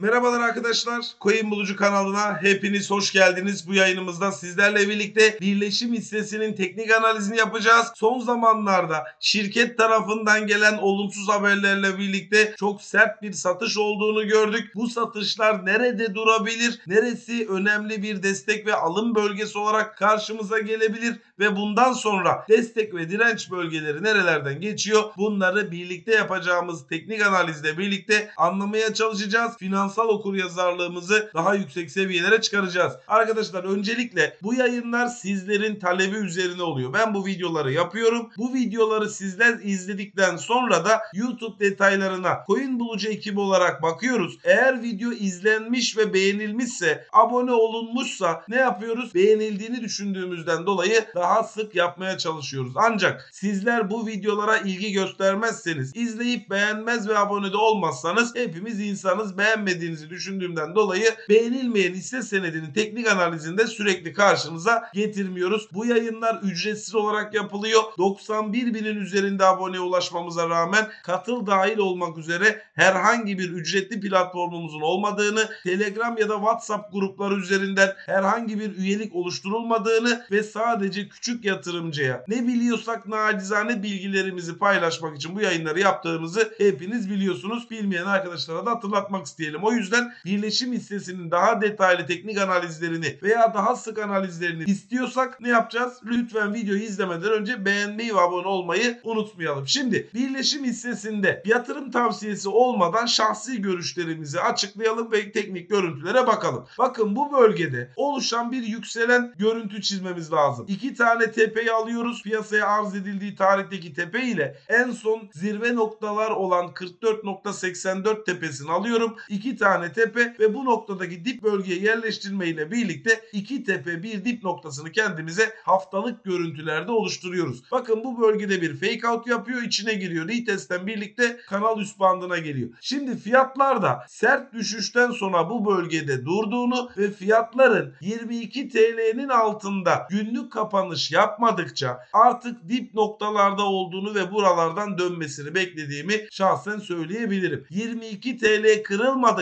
Merhabalar arkadaşlar. Coin Bulucu kanalına hepiniz hoş geldiniz. Bu yayınımızda sizlerle birlikte birleşim hissesinin teknik analizini yapacağız. Son zamanlarda şirket tarafından gelen olumsuz haberlerle birlikte çok sert bir satış olduğunu gördük. Bu satışlar nerede durabilir? Neresi önemli bir destek ve alım bölgesi olarak karşımıza gelebilir? Ve bundan sonra destek ve direnç bölgeleri nerelerden geçiyor? Bunları birlikte yapacağımız teknik analizle birlikte anlamaya çalışacağız. Finansal okuryazarlığımızı daha yüksek seviyelere çıkaracağız. Arkadaşlar öncelikle bu yayınlar sizlerin talebi üzerine oluyor. Ben bu videoları yapıyorum. Bu videoları sizler izledikten sonra da YouTube detaylarına Coin Bulucu ekibi olarak bakıyoruz. Eğer video izlenmiş ve beğenilmişse, abone olunmuşsa ne yapıyoruz? Beğenildiğini düşündüğümüzden dolayı daha sık yapmaya çalışıyoruz. Ancak sizler bu videolara ilgi göstermezseniz, izleyip beğenmez ve abone de olmazsanız hepimiz insanız. Beğenmediğinizi düşündüğümden dolayı beğenilmeyen hisse senedinin teknik analizinde sürekli karşınıza getirmiyoruz. Bu yayınlar ücretsiz olarak yapılıyor. 91 binin üzerinde aboneye ulaşmamıza rağmen katıl dahil olmak üzere herhangi bir ücretli platformumuzun olmadığını, Telegram ya da WhatsApp grupları üzerinden herhangi bir üyelik oluşturulmadığını ve sadece küçük yatırımcıya ne biliyorsak nacizane bilgilerimizi paylaşmak için bu yayınları yaptığımızı hepiniz biliyorsunuz. Bilmeyen arkadaşlara da hatırlatmak isteyelim. O yüzden birleşim hissesinin daha detaylı teknik analizlerini veya daha sık analizlerini istiyorsak ne yapacağız? Lütfen videoyu izlemeden önce beğenmeyi ve abone olmayı unutmayalım. Şimdi birleşim hissesinde yatırım tavsiyesi olmadan şahsi görüşlerimizi açıklayalım ve teknik görüntülere bakalım. Bakın bu bölgede oluşan bir yükselen görüntü çizmemiz lazım. İki tane tepeyi alıyoruz. Piyasaya arz edildiği tarihteki tepe ile en son zirve noktalar olan 44.84 tepesini alıyorum. İki tane tepe ve bu noktadaki dip bölgeye yerleştirme ile birlikte iki tepe bir dip noktasını kendimize haftalık görüntülerde oluşturuyoruz. Bakın bu bölgede bir fake out yapıyor. içine giriyor. Retest'ten birlikte kanal üst bandına geliyor. Şimdi fiyatlar da sert düşüşten sonra bu bölgede durduğunu ve fiyatların 22 TL'nin altında günlük kapanış yapmadıkça artık dip noktalarda olduğunu ve buralardan dönmesini beklediğimi şahsen söyleyebilirim. 22 TL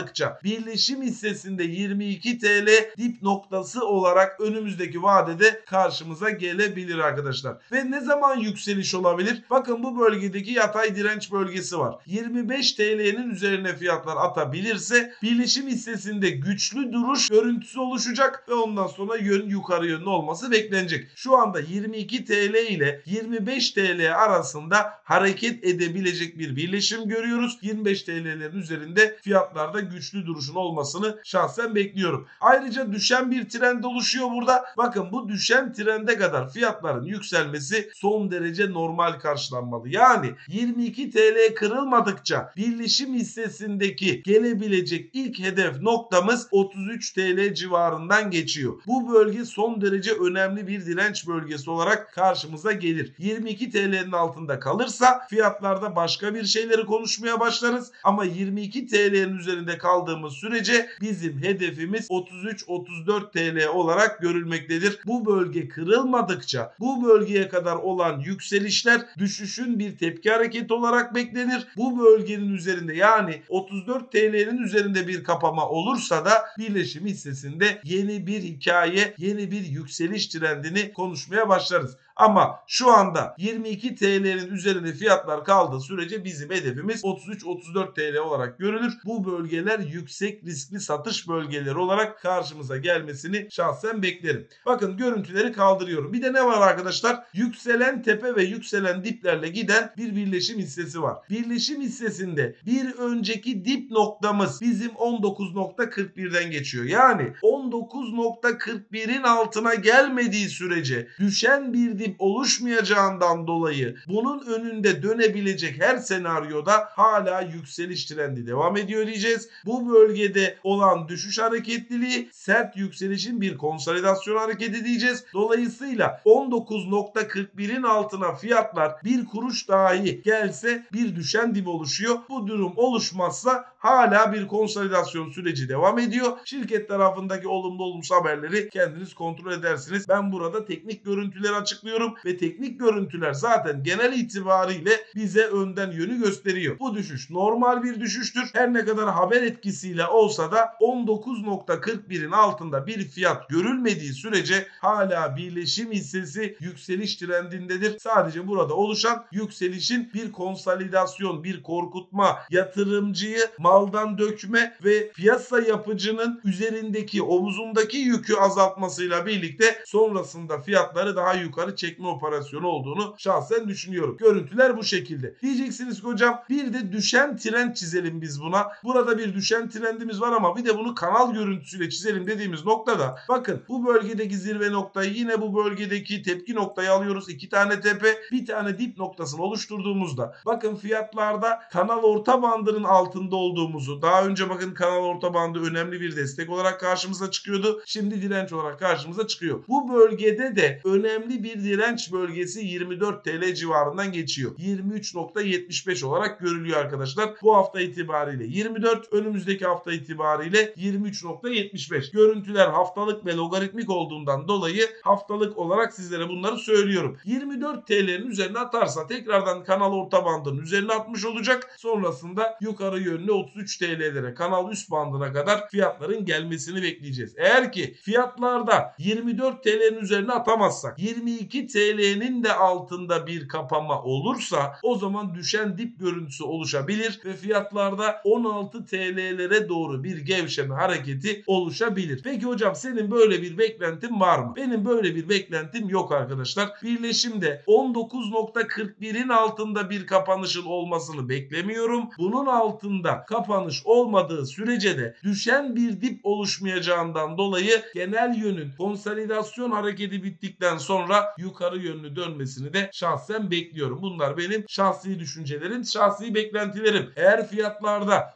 kırılmadıkça birleşim hissesinde 22 TL dip noktası olarak önümüzdeki vadede karşımıza gelebilir arkadaşlar. Ve ne zaman yükseliş olabilir? Bakın bu bölgedeki yatay direnç bölgesi var. 25 TL'nin üzerine fiyatlar atabilirse birleşim hissesinde güçlü duruş görüntüsü oluşacak ve ondan sonra yön yukarı yönlü olması beklenecek. Şu anda 22 TL ile 25 TL arasında hareket edebilecek bir birleşim görüyoruz. 25 TL'lerin üzerinde fiyatlarda güçlü duruşun olmasını şahsen bekliyorum. Ayrıca düşen bir trend oluşuyor burada. Bakın bu düşen trende kadar fiyatların yükselmesi son derece normal karşılanmalı. Yani 22 TL kırılmadıkça birleşim hissesindeki gelebilecek ilk hedef noktamız 33 TL civarından geçiyor. Bu bölge son derece önemli bir direnç bölgesi olarak karşımıza gelir. 22 TL'nin altında kalırsa fiyatlarda başka bir şeyleri konuşmaya başlarız. Ama 22 TL'nin üzerinde kaldığımız sürece bizim hedefimiz 33-34 TL olarak görülmektedir. Bu bölge kırılmadıkça bu bölgeye kadar olan yükselişler düşüşün bir tepki hareketi olarak beklenir. Bu bölgenin üzerinde yani 34 TL'nin üzerinde bir kapama olursa da birleşim hissesinde yeni bir hikaye, yeni bir yükseliş trendini konuşmaya başlarız. Ama şu anda 22 TL'nin üzerinde fiyatlar kaldığı sürece bizim hedefimiz 33-34 TL olarak görülür. Bu bölgeler yüksek riskli satış bölgeleri olarak karşımıza gelmesini şahsen beklerim. Bakın görüntüleri kaldırıyorum. Bir de ne var arkadaşlar? Yükselen tepe ve yükselen diplerle giden bir birleşim hissesi var. Birleşim hissesinde bir önceki dip noktamız bizim 19.41'den geçiyor. Yani 19.41'in altına gelmediği sürece düşen bir dip oluşmayacağından dolayı bunun önünde dönebilecek her senaryoda hala yükseliş trendi devam ediyor diyeceğiz. Bu bölgede olan düşüş hareketliliği sert yükselişin bir konsolidasyon hareketi diyeceğiz. Dolayısıyla 19.41'in altına fiyatlar bir kuruş dahi gelse bir düşen dip oluşuyor. Bu durum oluşmazsa hala bir konsolidasyon süreci devam ediyor. Şirket tarafındaki olumlu olumsuz haberleri kendiniz kontrol edersiniz. Ben burada teknik görüntüleri açıklıyorum. ve teknik görüntüler zaten genel itibariyle bize önden yönü gösteriyor. Bu düşüş normal bir düşüştür. Her ne kadar haber etkisiyle olsa da 19.41'in altında bir fiyat görülmediği sürece hala birleşim hissesi yükseliş trendindedir. Sadece burada oluşan yükselişin bir konsolidasyon, bir korkutma, yatırımcıyı maldan dökme ve piyasa yapıcının üzerindeki omuzundaki yükü azaltmasıyla birlikte sonrasında fiyatları daha yukarı çekme operasyonu olduğunu şahsen düşünüyorum. Görüntüler bu şekilde. Diyeceksiniz ki hocam bir de düşen trend çizelim biz buna. Burada bir düşen trendimiz var ama bir de bunu kanal görüntüsüyle çizelim dediğimiz noktada bakın bu bölgedeki zirve noktayı yine bu bölgedeki tepki noktayı alıyoruz. iki tane tepe bir tane dip noktasını oluşturduğumuzda bakın fiyatlarda kanal orta bandının altında olduğumuzu daha önce bakın kanal orta bandı önemli bir destek olarak karşımıza çıkıyordu. Şimdi direnç olarak karşımıza çıkıyor. Bu bölgede de önemli bir direnç bölgesi 24 TL civarından geçiyor. 23.75 olarak görülüyor arkadaşlar. Bu hafta itibariyle 24 önümüzdeki hafta itibariyle 23.75. Görüntüler haftalık ve logaritmik olduğundan dolayı haftalık olarak sizlere bunları söylüyorum. 24 TL'nin üzerine atarsa tekrardan kanal orta bandının üzerine atmış olacak. Sonrasında yukarı yönlü 33 TL'lere kanal üst bandına kadar fiyatların gelmesini bekleyeceğiz. Eğer ki fiyatlarda 24 TL'nin üzerine atamazsak 22 TL'nin de altında bir kapama olursa o zaman düşen dip görüntüsü oluşabilir ve fiyatlarda 16 TL'lere doğru bir gevşeme hareketi oluşabilir. Peki hocam senin böyle bir beklentin var mı? Benim böyle bir beklentim yok arkadaşlar. Birleşimde 19.41'in altında bir kapanışın olmasını beklemiyorum. Bunun altında kapanış olmadığı sürece de düşen bir dip oluşmayacağından dolayı genel yönün konsolidasyon hareketi bittikten sonra yukarı yönlü dönmesini de şahsen bekliyorum. Bunlar benim şahsi düşüncelerim, şahsi beklentilerim. Eğer fiyatlarda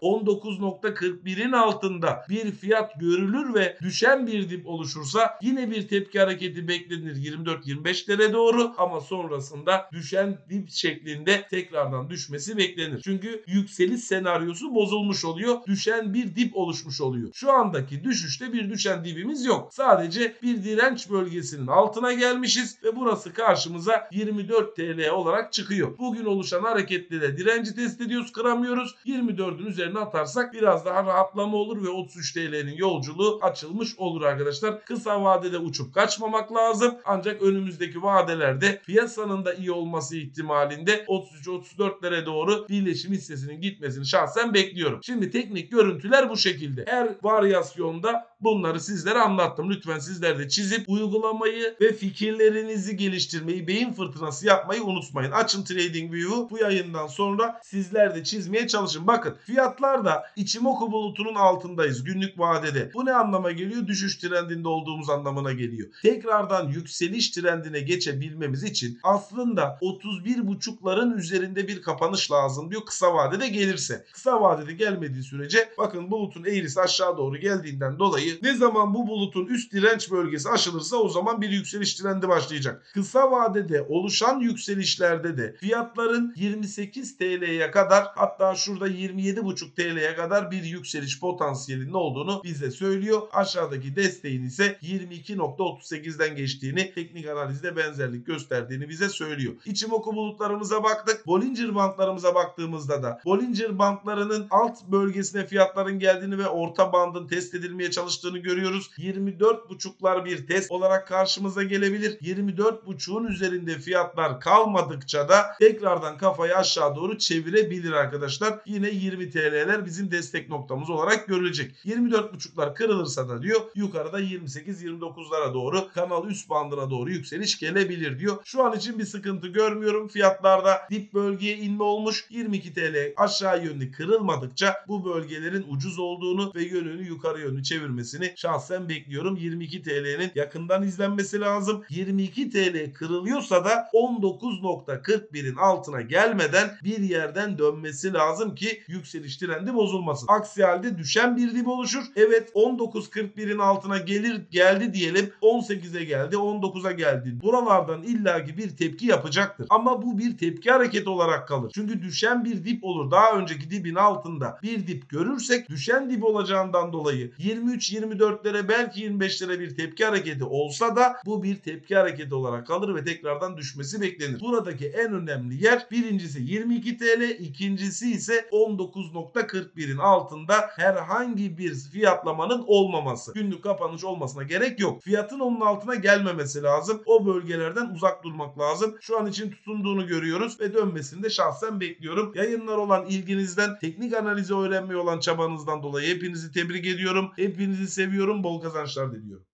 19.41'in altında bir fiyat görülür ve düşen bir dip oluşursa yine bir tepki hareketi beklenir 24-25'lere doğru ama sonrasında düşen dip şeklinde tekrardan düşmesi beklenir. Çünkü yükseliş senaryosu bozulmuş oluyor. Düşen bir dip oluşmuş oluyor. Şu andaki düşüşte bir düşen dibimiz yok. Sadece bir direnç bölgesinin altına gelmişiz ve burası karşımıza 24 TL olarak çıkıyor. Bugün oluşan harekette de direnci test ediyoruz, kıramıyoruz. 24'ün üzerine atarsak biraz daha rahatlama olur ve 33 TL'nin yolculuğu açılmış olur arkadaşlar. Kısa vadede uçup kaçmamak lazım. Ancak önümüzdeki vadelerde piyasanın da iyi olması ihtimalinde 33-34'lere doğru birleşim hissesinin gitmesini şahsen bekliyorum. Şimdi teknik görüntüler bu şekilde. Her varyasyonda bunları sizlere anlattım. Lütfen sizler de çizip uygulamayı ve fikirlerinizi geliştirmeyi, beyin fırtınası yapmayı unutmayın. Açın TradingView'u bu yayından sonra sizler de çizmeye çalışın. Bakın fiyatlarda Ichimoku bulutunun altındayız günlük vadede. Bu ne anlama geliyor? Düşüş trendinde olduğumuz anlamına geliyor. Tekrardan yükseliş trendine geçebilmemiz için aslında 31.5'ların üzerinde bir kapanış lazım diyor kısa vadede gelirse. Kısa vadede gelmediği sürece bakın bulutun eğrisi aşağı doğru geldiğinden dolayı ne zaman bu bulutun üst direnç bölgesi aşılırsa o zaman bir yükseliş trendi başlayacak. Kısa vadede oluşan yükselişlerde de fiyatların 28 TL'ye kadar hatta şurada 27,5 TL'ye kadar bir yükseliş potansiyelinin olduğunu bize söylüyor. Aşağıdaki desteğin ise 22.38'den geçtiğini teknik analizde benzerlik gösterdiğini bize söylüyor. İçimoku bulutlarımıza baktık. Bollinger bantlarımıza baktığımızda da Bollinger bantlarının alt bölgesine fiyatların geldiğini ve orta bandın test edilmeye çalıştığını görüyoruz. 24.5'lar bir test olarak karşımıza gelebilir. 24.5'un üzerinde fiyatlar kalmadıkça da tekrardan kafayı aşağı doğru çevirebilir arkadaşlar. Yine 20 TL'ler bizim destek noktamız olarak görülecek. 24.5'lar kırılırsa da diyor yukarıda 28-29'lara doğru kanal üst bandına doğru yükseliş gelebilir diyor. Şu an için bir sıkıntı görmüyorum. Fiyatlarda dip bölgeye inme olmuş. 22 TL aşağı yönlü kırılmadıkça bu bölgelerin ucuz olduğunu ve yönünü yukarı yönlü çevirmesini şahsen bekliyorum. 22 TL'nin yakından izlenmesi lazım. 22 TL kırılıyorsa da 19.41'in altına gelmeden bir yerden dönmesi lazım ki yükseliş trendi bozulmasın. Aksi halde düşen bir dip oluşur. Evet 19.41'in altına gelir geldi diyelim 18'e geldi 19'a geldi. Buralardan illaki bir tepki yapacaktır. Ama bu bir tepki hareketi olarak kalır. Çünkü düşen bir dip olur. Daha önceki dibin altında bir dip görürsek düşen dip olacağından dolayı 23-24'lere belki 25'lere bir tepki hareketi olsa da bu bir tepki hareketi olarak kalır ve tekrardan düşmesi beklenir. Buradaki en önemli yer birincisi 22 TL, ikincisi ise 19.41'in altında herhangi bir fiyatlamanın olmaması. Günlük kapanış olmasına gerek yok. Fiyatın onun altına gelmemesi lazım. O bölgelerden uzak durmak lazım. Şu an için tutunduğunu görüyoruz ve dönmesini de şahsen bekliyorum. Yayınlar olan ilginizden, teknik analizi öğrenmeye olan çabanızdan dolayı hepinizi tebrik ediyorum. Hepinizi seviyorum. Bol kazançlar diliyorum.